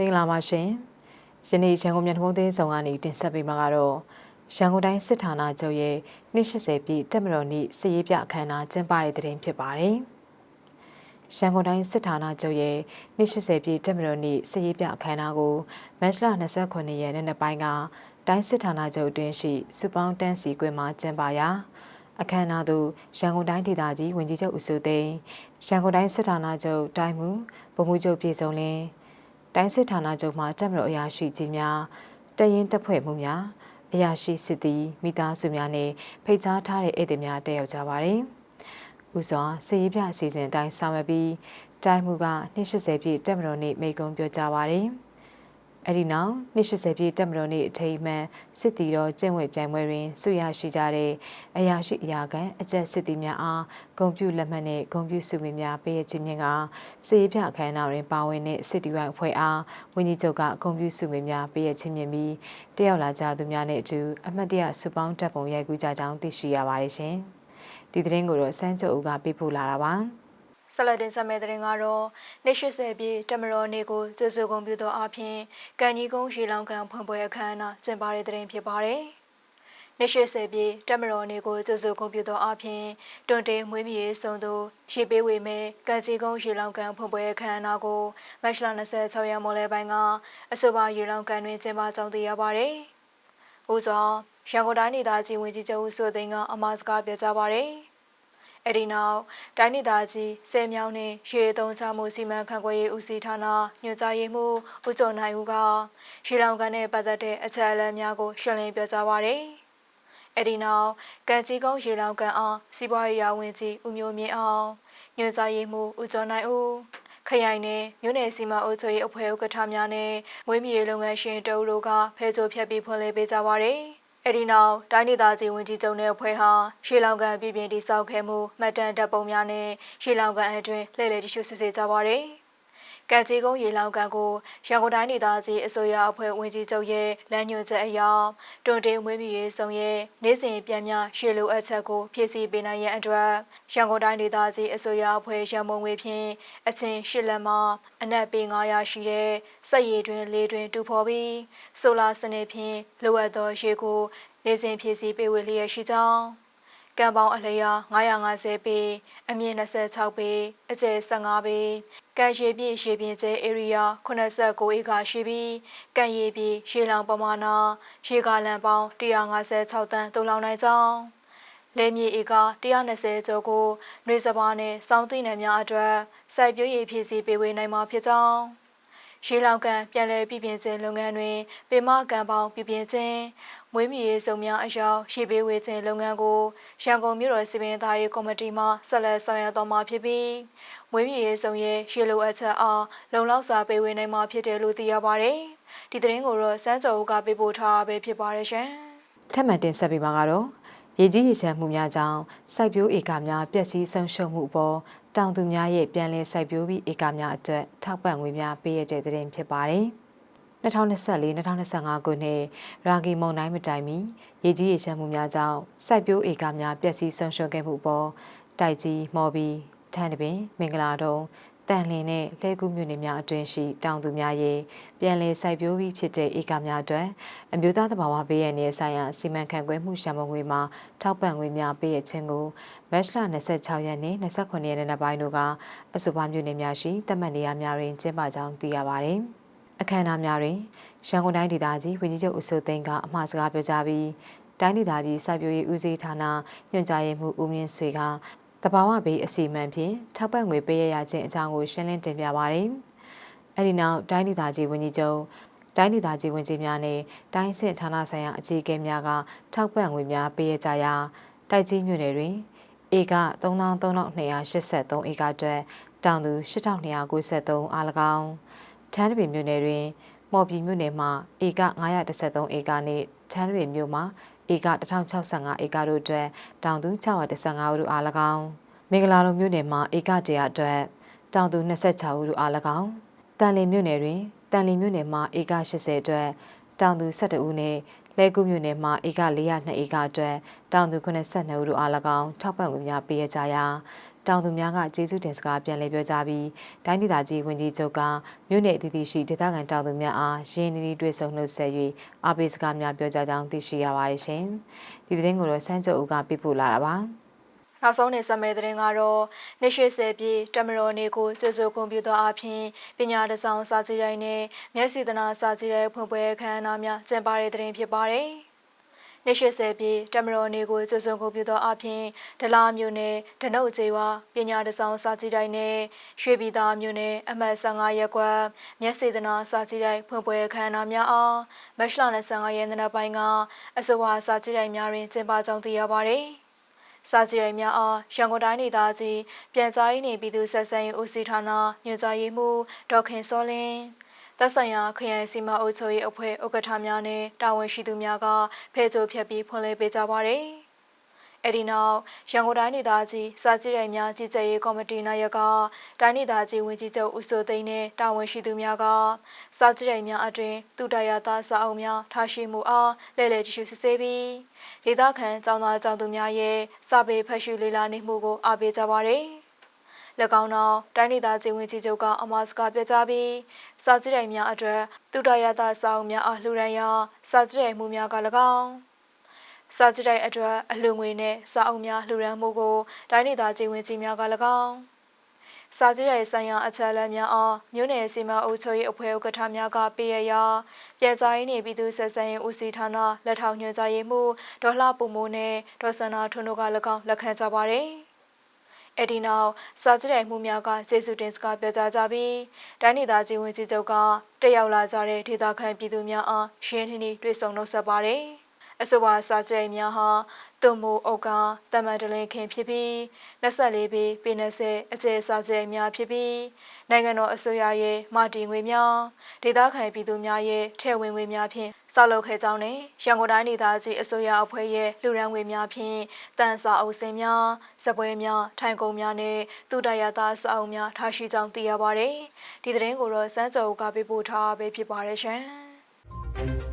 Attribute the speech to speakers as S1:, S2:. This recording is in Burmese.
S1: မင်္ဂလာပါရှင်ယနေ့ရန်ကုန်မြို့ထုံးသေးဆောင်ကနေတင်ဆက်ပေးမှာကတော့ရန်ကုန်တိုင်းစစ်ဌာနချုပ်ရဲ့နှစ်80ပြည့်တက်မတော်နေ့စစ်ရေးပြအခမ်းအနားကျင်းပတဲ့တဲ့တင်ဖြစ်ပါတယ်ရန်ကုန်တိုင်းစစ်ဌာနချုပ်ရဲ့နှစ်80ပြည့်တက်မတော်နေ့စစ်ရေးပြအခမ်းအနားကိုမတ်လ29ရက်နေ့နေ့ပိုင်းကတိုင်းစစ်ဌာနချုပ်တွင်ရှိစုပေါင်းတန်းစီကွင်းမှာကျင်းပရာအခမ်းအနားသို့ရန်ကုန်တိုင်းဒေသကြီးဝန်ကြီးချုပ်ဦးစိုးသိန်းရန်ကုန်တိုင်းစစ်ဌာနချုပ်တိုင်းမူဗိုလ်မှူးချုပ်ပြည်စုံလင်း တိုင်းစစ်ဌာနချုပ်မှတပ်မတော်အရာရှိကြီးများတရင်တပ်ဖွဲ့မှုများအရာရှိစစ်သည်မိသားစုများနဲ့ဖိတ်ကြားထားတဲ့ဧည့်သည်များတက်ရောက်ကြပါတယ်။ဦးစွာစည်ရပြအစီအစဉ်အတိုင်းဆောင်ရွက်ပြီးတိုင်းမှုက280ပြည့်တပ်မတော်နေ့မိန့်ခွန်းပြောကြားပါတယ်။ အဲ့ဒီနောက်280ပြည့်တက်မတော်နေ့အထိမ်းအမှန်စစ်တီတော်ကျင့်ဝတ်ပြိုင်ပွဲတွင်ဆုရရှိကြတဲ့အရာရှိအရာခံအကျက်စစ်တီများအားဂုံပြူလက်မှတ်နဲ့ဂုံပြူစုဝင်များပေးရခြင်းမြင့်ကစေရပြအခမ်းအနားတွင်ပါဝင်တဲ့စစ်တီဝိုင်အဖွဲ့အားဝန်ကြီးချုပ်ကဂုံပြူစုဝင်များပေးရခြင်းမြင့်ပြီးတယောက်လာကြသူများနဲ့အတူအမှတ်တရစုပေါင်းတပ်ပုံရိုက်ကူးကြကြောင်းသိရှိရပါတယ်ရှင်။ဒီသတင်းကိုတော့စန်းကျော်ဦးကပေးပို့လာတာပါ။
S2: ဆက်လက်တင်ဆက်မယ့်သတင်းကတော့နေ80ပြည့်တမတော်နေ့ကိုကျေးဇူးကုန်ပြုသောအဖြစ်ကန်ကြီးကုန်းရေလောင်ကန်ဖွင့်ပွဲအခမ်းအနားကျင်းပတဲ့သတင်းဖြစ်ပါတယ်။နေ80ပြည့်တမတော်နေ့ကိုကျေးဇူးကုန်ပြုသောအဖြစ်တွန်တေးမွေးမြူစုံသူရေပေးဝေမဲ့ကန်ကြီးကုန်းရေလောင်ကန်ဖွင့်ပွဲအခမ်းအနားကိုမတ်လ26ရက်မော်လယ်ပိုင်းကအဆိုပါရေလောင်ကန်တွင်ကျင်းပကြောင်းသိရပါတယ်။ဦးစွာရန်ကုန်တိုင်းဒေသကြီးဝန်ကြီးချုပ်ဦးစိုးသိန်းကအမှားစကားပြောကြားပါတယ်။ အဲ့ဒီနောက်တိုင်းဒေသကြီးဆယ်မြောင်းနှင့်ရေသုံးချမှုစီမံခန့်ခွဲရေးဦးစီးဌာနညွှန်ကြားရေးမှူးဦးကျော်နိုင်ဦးကရေလောင်ကန်နဲ့ပတ်သက်တဲ့အချက်အလက်များကိုရှင်းလင်းပြောကြားပါရယ်။အဲ့ဒီနောက်ကံကြီးကုန်းရေလောင်ကန်အောင်စီးပွားရေးရာဝန်ကြီးဦးမျိုးမြင့်အောင်ညွှန်ကြားရေးမှူးဦးကျော်နိုင်ဦးခရိုင်နယ်မြို့နယ်စီမံအုပ်ချုပ်ရေးအဖွဲ့ဥက္ကဋ္ဌများနဲ့မွေးမြူရေးလုပ်ငန်းရှင်တအုပ်တို့ကဖဲကြိုဖြတ်ပြီးဖွင့်လှစ်ပေးကြပါရယ်။ အဲ့ဒီနောက်တိုင်းဒေသကြီးဝန်ကြီးချုပ်နဲ့အဖွဲ့ဟာရှေလောင်ကန်ပြည်ပြင်းတိစောက်ခဲ့မှုမှတ်တမ်းတပ်ပုံများနဲ့ရှေလောင်ကန်အတွင်းလှည့်လည်တရှိစစ်ဆေးကြပါရယ် ကံကြီးကုန်းရေလောင်ကန်ကိုရန်ကုန်တိုင်းဒေသကြီးအစိုးရအဖွဲ့ဝင်ကြီးချုပ်ရဲ့လမ်းညွှန်ချက်အရတွန်တေးမွေးမြူရေးဆောင်ရဲ့နေ့စဉ်ပြန်များရှေလိုအပ်ချက်ကိုဖြည့်ဆည်းပေးနိုင်ရန်အတွက်ရန်ကုန်တိုင်းဒေသကြီးအစိုးရအဖွဲ့ရန်မုံငွေဖြင့်အချင်းရှစ်လက်မှအနက်ပေ900ရှိတဲ့စက်ရည်တွင်လေးတွင်တူဖော်ပြီးဆိုလာစနစ်ဖြင့်လိုအပ်သောရေကိုနေ့စဉ်ဖြည့်ဆည်းပေးဝေလျက်ရှိကြောင်း ကံပေါင်းအလျာ950ပေအမြင့်26ပေအကျယ်15ပေကံရည်ပြည့်ရေပြင်ကျဲ area 89ဧကရှိပြီးကံရည်ပြည့်ရေလောင်ပမာဏရေကာလန်ပေါင်း156တန်းတုံလောင်နိုင်ကြောင်းလေမြေဧက120ကျော်ကိုနှွေစပါးနဲ့စောင်းသိနယ်များအတွက်စိုက်ပျိုးရေးဖြည့်ဆည်းပေးဝေနိုင်မှာဖြစ်ကြောင်း ရေလောင်ကန်ပြန်လည်ပြည်ပြင်းခြင်းလုပ်ငန်းတွင်ပေမကန်ပေါင်းပြည်ပြင်းခြင်းမွေးမြူရေးစုံများအယောင်ရေပေးဝေခြင်းလုပ်ငန်းကိုရန်ကုန်မြို့တော်စီပင်သားရေးကော်မတီမှဆက်လက်ဆောင်ရွက်တော်မှာဖြစ်ပြီးမွေးမြူရေးစုံရဲ့ရေလိုအပ်ချက်အားလုံလောက်စွာပေးဝေနိုင်မှာဖြစ်တယ်လို့သိရပါတယ်။ဒီသတင်းကိုတော့စန်းကျော်ဦးကပေးပို့ထားပဲဖြစ်ပါတယ်ရှင်။
S1: ထပ်မံတင်ဆက်ပေးမှာကတော့ရေကြီးရေချမ်းမှုများကြောင့်စိုက်ပျိုးဧကများပျက်စီးဆုံးရှုံးမှုအပေါ် တောင်သူများရဲ့ပြန်လည်စိုက်ပျိုးပြီးဧကများအတွက်ထောက်ပံ့ငွေများပေးရတဲ့တဲ့ဖြစ်ပါတယ်။2024-2025ခုနှစ်ရာဂီမုန်တိုင်းမတိုင်မီရေကြီးရေရှမ်းမှုများကြောင့်စိုက်ပျိုးဧကများပျက်စီးဆုံးရှုံးခဲ့မှုပေါ်တိုက်ကြီးမော်ဘီထန်တပင်မင်္ဂလာတုံ တန်လင်းနဲ့လဲကူးမြို့နယ်များအတွင်းရှိတောင်သူများရဲ့ပြန်လည်စိုက်ပျိုးပြီးဖြစ်တဲ့ဧကများအတွက်အမျိုးသားသဘာဝဘေးရန်ရဲ့ဆိုင်ရာစီမံခန့်ခွဲမှုရှမ်းမငွေမှာထောက်ပံ့ငွေများပေးရခြင်းကိုမတ်လ26ရက်နေ့29ရက်နေ့နောက်ပိုင်းတို့ကအဆိုပါမြို့နယ်များရှိတမတ်နေရာများတွင်ကျင်းပကြောင်းသိရပါတယ်။အခမ်းအနားများတွင်ရန်ကုန်တိုင်းဒေသကြီးဝန်ကြီးချုပ်ဦးစိုးသိန်းကအမှားစကားပြောကြားပြီးတိုင်းဒေသကြီးစိုက်ပျိုးရေးဦးစီးဌာနညွှန်ကြားရေးမှူးဦးမြင့်ဆွေက တဘာဝဘေးအစီအမံဖြင့်ထောက်ပံ့ငွေပေးရရခြင်းအကြောင်းကိုရှင်းလင်းတင်ပြပါတယ်။အဲဒီနောက်တိုင်းဒေသကြီးဝန်ကြီးချုပ်တိုင်းဒေသကြီးဝန်ကြီးများနဲ့တိုင်းစစ်ဌာနဆိုင်ရာအကြီးအကဲများကထောက်ပံ့ငွေများပေးရကြရာတိုက်ကြီးမြို့နယ်တွင်ဧက3383ဧကအတွက်တောင်သူ8293အား၎င်းထန်းတပင်မြို့နယ်တွင်မော်ပြည်မြို့နယ်မှာဧက913ဧကနှင့်ထန်းတပင်မြို့မှာ ဧက1065ဧကတို့အတွက်တောင်သူ615ဦးတို့အား၎င်းမင်္ဂလာလုံမြို့နယ်မှာဧက100အတွက်တောင်သူ26ဦးတို့အား၎င်းတန်လင်းမြို့နယ်တွင်တန်လင်းမြို့နယ်မှာဧက80အတွက်တောင်သူ12ဦးနှင့်လဲကူမြို့နယ်မှာဧက402ဧကအတွက်တောင်သူ92ဦးတို့အား၎င်းထောက်ပံ့ငွေများပေးရကြရာ တောင်သူများကကျေးဇူးတင်စကားပြန်လည်ပြောကြားပြီးတိုင်းဒေသကြီးဝန်ကြီးချုပ်ကမြို့နယ်အသီးသီးရှိဒေသခံတောင်သူများအားရင်းနှီးနှီးတွေ့ဆုံနှုတ်ဆက်၍အားပေးစကားများပြောကြားကြောင်းသိရှိရပါတယ်ရှင်။ဒီသတင်းကိုတော့စန်းကျော်ဦးကပြပို့လာတာပါ။
S2: နောက်ဆုံးနေဆက်မဲ့သတင်းကတော့နေရှိဆယ်ပြည်တမတော်နေကိုကျေစုကွန်ပျူတာအပြင်ပညာတစောင်းစာကြည့်တိုင်းနဲ့မျက်စိသနာစာကြည့်တဲ့ဖွင့်ပွဲအခမ်းအနားများကျင်းပတဲ့သတင်းဖြစ်ပါတယ်။ နေရှိဆယ်ပြည်တမတော်နေကိုကျေစုကွန်ပျူတာအပြင်ဒလာမျိုးနဲ့ဒနုတ်ကျေးဝပညာတစောင်းစာကြည့်တိုင်းနဲ့ရွှေပြည်သားမျိုးနဲ့အမှတ်15ရပ်ကွက်မျက်စိသနာစာကြည့်တိုင်းဖွင့်ပွဲအခမ်းအနားများအားမက်ရှလာ25ရက်နေ့ပိုင်းကအဆိုပါစာကြည့်တိုင်းများတွင်ကျင်းပကြောင်းသိရပါတယ်။စာကြည့်ရိုင်များအားရန်ကုန်တိုင်းဒေသကြီးပြန်ကြားရေးနေပြည်သူဆက်ဆံရေးဦးစီးဌာနညွှန်ကြားရေးမှူးဒေါက်ခင်စောလင်း သက်ဆိုင်ရာခရိုင်စီမံအုပ်ချုပ်ရေးအဖွဲ့ဥက္ကဋ္ဌများနဲ့တာဝန်ရှိသူများကဖဲကြိုဖြတ်ပြီးဖွင့်လှစ်ပေးကြပါရယ်။အဲဒီနောက်ရန်ကုန်တိုင်းဒေသကြီးစာကြည့်ရိုင်များကြီးကြပ်ရေးကော်မတီနာယကတိုင်းဒေသကြီးဝန်ကြီးချုပ်ဦးစိုးသိန်းနဲ့တာဝန်ရှိသူများကစာကြည့်ရိုင်များအတွင်တူတရာသားစာအုပ်များထားရှိမှုအားလဲလှယ်တရှိစစ်ဆေးပြီးဒေသခံကျောင်းသားကျောင်းသူများရဲ့စာပေဖတ်ရှုလေ့လာနေမှုကိုအားပေးကြပါရယ်။၎ င်းနောက်တိုင်းဒေသကြီးဝန်ကြီးချုပ်ကအမစကားပြကြပြီးစာကြည့်ရိုင်များအတွက်တူတရတာစာအုပ်များအားလှူဒန်းရာစာကြည့်ရိုင်မှုများက၎င်းစာကြည့်ရိုင်အတွက်အလှူငွေနဲ့စာအုပ်များလှူဒန်းမှုကိုတိုင်းဒေသကြီးဝန်ကြီးများက၎င်းစာကြည့်ရိုင်ဆိုင်ရာအချက်အလက်များအားမြို့နယ်စီမံအုပ်ချုပ်ရေးအဖွဲ့ဥက္ကဋ္ဌများကပေးရရာပြည်ကြားရေးနေပြည်သူဆက်ဆံရေးဦးစီးဌာနလက်ထောက်ညွှန်ကြားရေးမှူးဒေါ်လှပူမိုးနဲ့ဒေါ်စန္နာထွန်းတို့က၎င်းလက်ခံကြပါရယ်။ အဲ့ဒီနောက်စာကြည့်ရိုင်မှုများကကျေးဇူးတင်စကားပြောကြားကြပြီးတိုင်းဒေသကြီးဝန်ကြီးချုပ်ကတက်ရောက်လာကြတဲ့ဒေသခံပြည်သူများအားရှင်းထင်းထင်းတွေ့ဆုံနှုတ်ဆက်ပါတယ်။ အဆိုပါစာကြိမ်များဟာတုံမိုအုတ်ကတမန်တလင်ခင်ဖြစ်ပြီး24ပေပေ20အကျယ်စာကြိမ်များဖြစ်ပြီးနိုင်ငံတော်အစိုးရရဲ့မာတီငွေများဒေသခံပြည်သူများရဲ့ထဲဝင်ငွေများဖြင့်ဆောက်လုပ်ခဲ့ကြောင်းနဲ့ရန်ကုန်တိုင်းဒေသကြီးအစိုးရအဖွဲ့ရဲ့လူရန်ငွေများဖြင့်တန်စာအုပ်စင်များစပွဲများထိုင်ကုန်များနဲ့တူတရသားစာအုပ်များထားရှိကြောင်းသိရပါတယ်။ဒီသတင်းကိုတော့စမ်းကြော်ကပေးပို့ထားပေးဖြစ်ပါတယ်ရှင်။